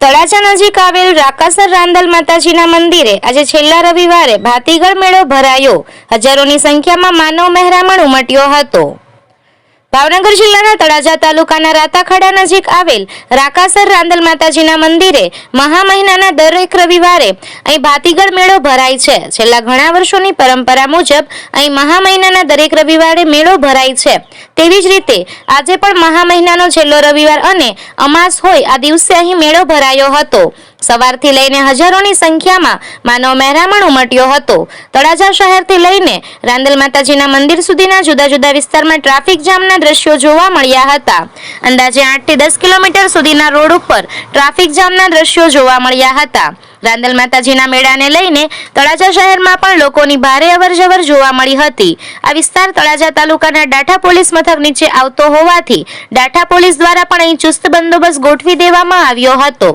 તળાજા નજીક આવેલ રાકાસર રાંદલ માતાજીના મંદિરે આજે છેલ્લા રવિવારે ભાતીગળ મેળો ભરાયો. હજારોની સંખ્યામાં માનવ મહેરામણ ઉમટ્યો હતો. ભાવનગર જિલ્લાના તળાજા તાલુકાના રાતાખાડા નજીક આવેલ રાકાસર રાંદલ માતાજીના મંદિરે મહા મહિનાના દરેક રવિવારે અહીં ભાતીગળ મેળો ભરાય છે. છેલ્લા ઘણા વર્ષોની પરંપરા મુજબ અહીં મહા મહિનાના દરેક રવિવારે મેળો ભરાય છે. તેવી જ રીતે આજે પણ મહા મહિનાનો છેલ્લો રવિવાર અને અમાસ હોય આ દિવસે અહીં મેળો ભરાયો હતો. સવારથી લઈને હજારોની સંખ્યામાં માનવ મહેરામણ ઉમટ્યો હતો. તળાજા શહેરથી લઈને રાંદલ માતાજીના મંદિર સુધીના જુદા જુદા વિસ્તારમાં ટ્રાફિક જામના દ્રશ્યો જોવા મળ્યા હતા. અંદાજે આઠથી દસ કિલોમીટર સુધીના રોડ ઉપર ટ્રાફિક જામના દ્રશ્યો જોવા મળ્યા હતા. રાંદલ માતાજીના મેળાને લઈને તળાજા શહેરમાં પણ લોકોની ભારે અવરજવર જોવા મળી હતી. આ વિસ્તાર તળાજા તાલુકાના ડાઠા પોલીસ મથક નીચે આવતો હોવાથી ડાઠા પોલીસ દ્વારા પણ અહીં ચુસ્ત બંદોબસ્ત ગોઠવી દેવામાં આવ્યો હતો.